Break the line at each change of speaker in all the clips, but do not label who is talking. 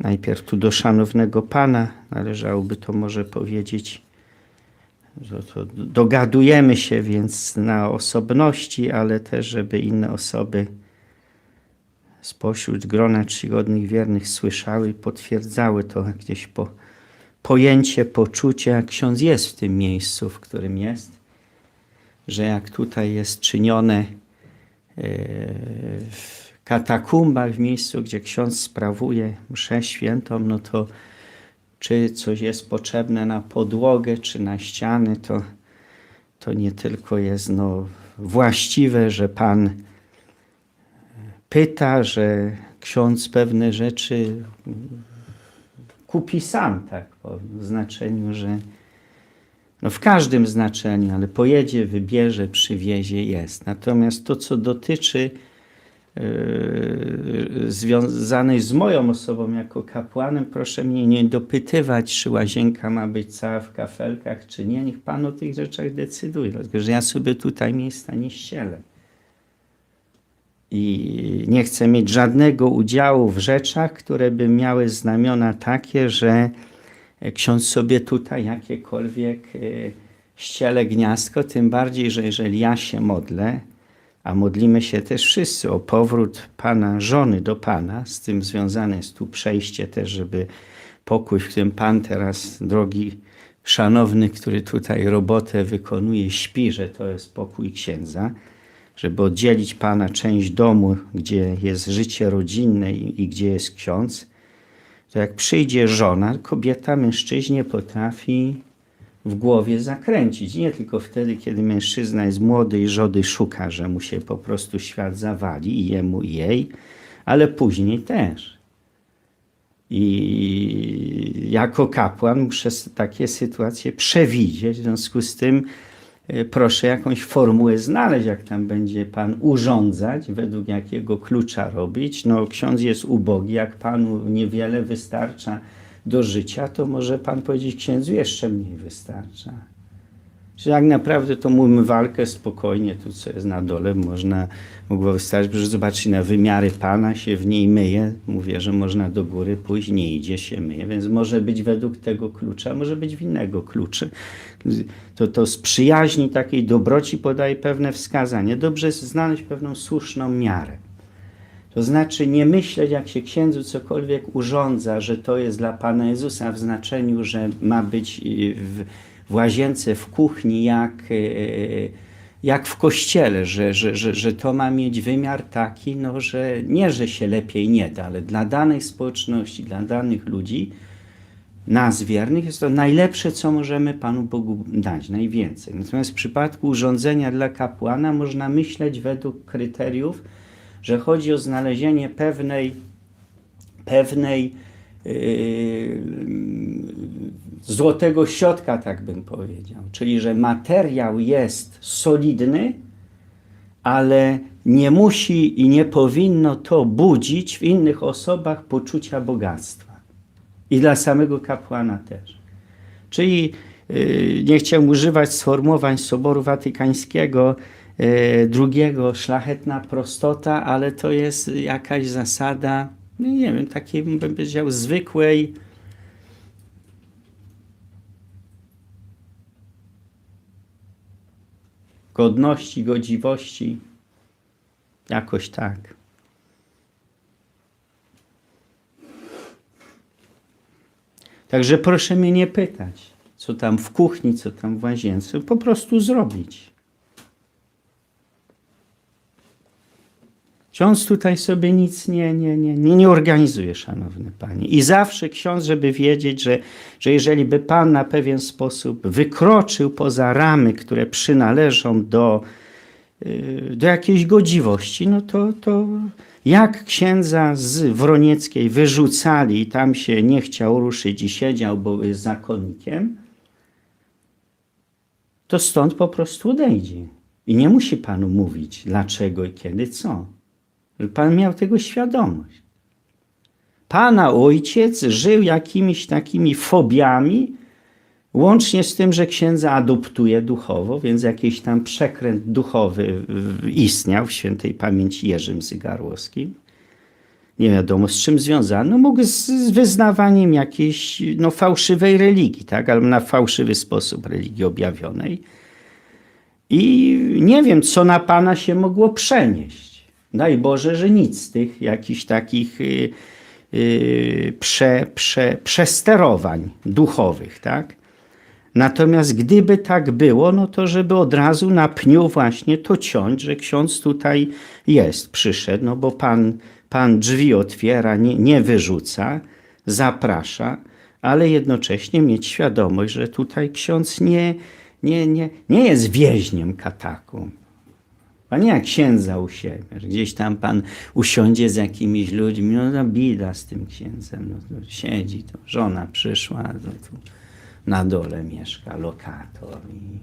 najpierw tu do szanownego pana, należałoby to może powiedzieć, że to dogadujemy się więc na osobności, ale też, żeby inne osoby spośród grona czcigodnych wiernych słyszały potwierdzały to gdzieś po, pojęcie, poczucie, jak ksiądz jest w tym miejscu, w którym jest, że jak tutaj jest czynione w katakumbach, w miejscu, gdzie ksiądz sprawuje mszę świętą, no to czy coś jest potrzebne na podłogę, czy na ściany, to, to nie tylko jest no, właściwe, że Pan pyta, że ksiądz pewne rzeczy kupi sam, tak powiem, w znaczeniu, że no w każdym znaczeniu, ale pojedzie, wybierze, przywiezie, jest. Natomiast to, co dotyczy związanej z moją osobą jako kapłanem, proszę mnie nie dopytywać, czy łazienka ma być cała w kafelkach, czy nie. Niech Pan o tych rzeczach decyduje, dlatego że ja sobie tutaj miejsca nie ścielę. I nie chcę mieć żadnego udziału w rzeczach, które by miały znamiona takie, że ksiądz sobie tutaj jakiekolwiek e, ściele gniazdko, tym bardziej, że jeżeli ja się modlę, a modlimy się też wszyscy o powrót Pana, żony do Pana, z tym związane jest tu przejście też, żeby pokój, w którym Pan teraz, drogi szanowny, który tutaj robotę wykonuje, śpi, że to jest pokój księdza, żeby oddzielić Pana część domu, gdzie jest życie rodzinne i, i gdzie jest ksiądz, to jak przyjdzie żona, kobieta mężczyźnie potrafi w głowie zakręcić. Nie tylko wtedy, kiedy mężczyzna jest młody i żody szuka, że mu się po prostu świat zawali i jemu i jej, ale później też. I jako kapłan muszę takie sytuacje przewidzieć, w związku z tym e, proszę jakąś formułę znaleźć, jak tam będzie Pan urządzać, według jakiego klucza robić. No ksiądz jest ubogi, jak Panu niewiele wystarcza do życia, to może Pan powiedzieć księdzu jeszcze mniej wystarcza. Czy jak naprawdę to mówimy walkę spokojnie, tu co jest na dole, można, mogło wystarczyć, że zobaczyć na wymiary Pana, się w niej myje. Mówię, że można do góry pójść, nie idzie, się myje, więc może być według tego klucza, może być w innego klucza. To, to z przyjaźni takiej dobroci podaje pewne wskazanie. Dobrze jest znaleźć pewną słuszną miarę. To znaczy nie myśleć, jak się księdzu cokolwiek urządza, że to jest dla Pana Jezusa w znaczeniu, że ma być y, w, w łazience, w kuchni, jak, y, jak w kościele, że, że, że, że to ma mieć wymiar taki, no, że nie, że się lepiej nie da, ale dla danej społeczności, dla danych ludzi, nas wiernych, jest to najlepsze, co możemy Panu Bogu dać, najwięcej. Natomiast w przypadku urządzenia dla kapłana można myśleć według kryteriów, że chodzi o znalezienie pewnej, pewnej yy, złotego środka, tak bym powiedział. Czyli, że materiał jest solidny, ale nie musi i nie powinno to budzić w innych osobach poczucia bogactwa. I dla samego kapłana też. Czyli yy, nie chciałem używać sformułowań Soboru Watykańskiego, drugiego szlachetna prostota, ale to jest jakaś zasada, no nie wiem, takiej bym powiedział zwykłej godności, godziwości, jakoś tak. Także proszę mnie nie pytać, co tam w kuchni, co tam w łazience, po prostu zrobić. Ksiądz tutaj sobie nic nie, nie, nie, nie, nie organizuje, szanowny panie. I zawsze ksiądz, żeby wiedzieć, że, że jeżeli by pan na pewien sposób wykroczył poza ramy, które przynależą do, yy, do jakiejś godziwości, no to, to jak księdza z Wronieckiej wyrzucali i tam się nie chciał ruszyć i siedział, bo jest zakonnikiem, to stąd po prostu odejdzie. I nie musi panu mówić dlaczego i kiedy, co. Pan miał tego świadomość. Pana ojciec żył jakimiś takimi fobiami, łącznie z tym, że księdza adoptuje duchowo, więc jakiś tam przekręt duchowy istniał w świętej pamięci Jerzym Zygarłowskim. nie wiadomo z czym związane, no mógł z, z wyznawaniem jakiejś no, fałszywej religii, tak, albo na fałszywy sposób religii objawionej. I nie wiem, co na Pana się mogło przenieść. Daj Boże, że nic z tych jakichś takich y, y, prze, prze, przesterowań duchowych, tak? Natomiast gdyby tak było, no to żeby od razu na pniu właśnie to ciąć, że ksiądz tutaj jest, przyszedł, no bo Pan, pan drzwi otwiera, nie, nie wyrzuca, zaprasza, ale jednocześnie mieć świadomość, że tutaj ksiądz nie, nie, nie, nie jest więźniem katakumb. Pan nie jak księdza u siebie, gdzieś tam pan usiądzie z jakimiś ludźmi, no to bida z tym księdzem, no to siedzi, to żona przyszła, to tu na dole mieszka lokator i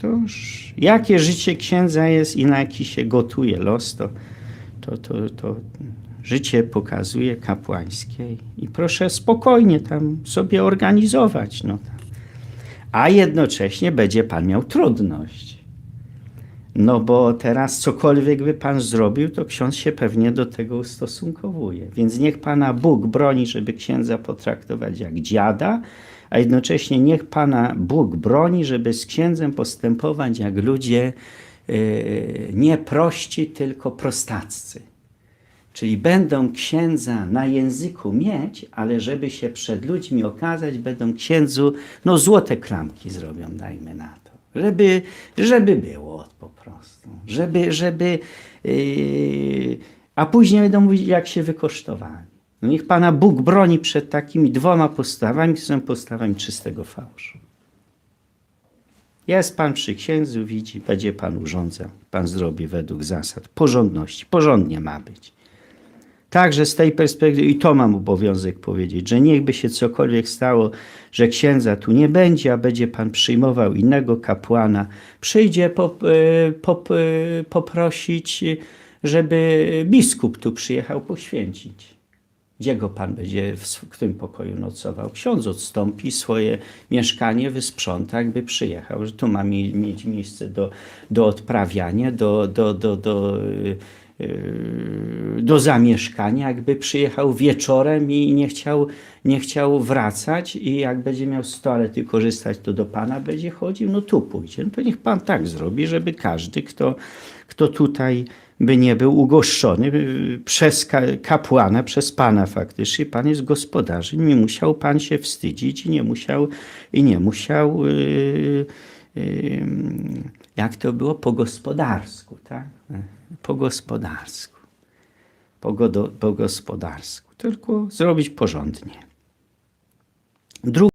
to już jakie życie księdza jest i na jaki się gotuje los, to, to, to, to życie pokazuje kapłańskie i proszę spokojnie tam sobie organizować. No, tam. A jednocześnie będzie pan miał trudność. No bo teraz cokolwiek by pan zrobił, to ksiądz się pewnie do tego ustosunkowuje. Więc niech pana Bóg broni, żeby księdza potraktować jak dziada, a jednocześnie niech pana Bóg broni, żeby z księdzem postępować jak ludzie yy, nie prości, tylko prostaccy. Czyli będą księdza na języku mieć, ale żeby się przed ludźmi okazać, będą księdzu, no złote klamki zrobią, dajmy na to. Żeby, żeby było po prostu. Żeby, żeby, yy, a później będą mówić, jak się wykosztowali. No niech Pana Bóg broni przed takimi dwoma postawami, które są postawami czystego fałszu. Jest Pan przy księdzu, widzi, będzie Pan urządzał. Pan zrobi według zasad porządności. Porządnie ma być. Także z tej perspektywy, i to mam obowiązek powiedzieć, że niechby się cokolwiek stało, że księdza tu nie będzie, a będzie pan przyjmował innego kapłana, przyjdzie pop, e, pop, e, poprosić, żeby biskup tu przyjechał poświęcić. Gdzie go pan będzie, w którym pokoju nocował? Ksiądz odstąpi swoje mieszkanie, wysprząta, jakby przyjechał, że tu ma mie- mieć miejsce do, do odprawiania, do, do, do, do, y, do zamieszkania, jakby przyjechał wieczorem i nie chciał, nie chciał wracać i jak będzie miał z toalety korzystać, to do Pana będzie chodził, no tu pójdzie. No to niech Pan tak zrobi, żeby każdy, kto, kto tutaj by nie był ugoszczony y, przez ka- kapłana, przez Pana faktycznie. Pan jest gospodarzem, nie musiał Pan się wstydzić i nie musiał, i nie musiał yy, yy, jak to było, po gospodarsku, tak? Po gospodarsku. Po, godo, po gospodarsku. Tylko zrobić porządnie. Drugi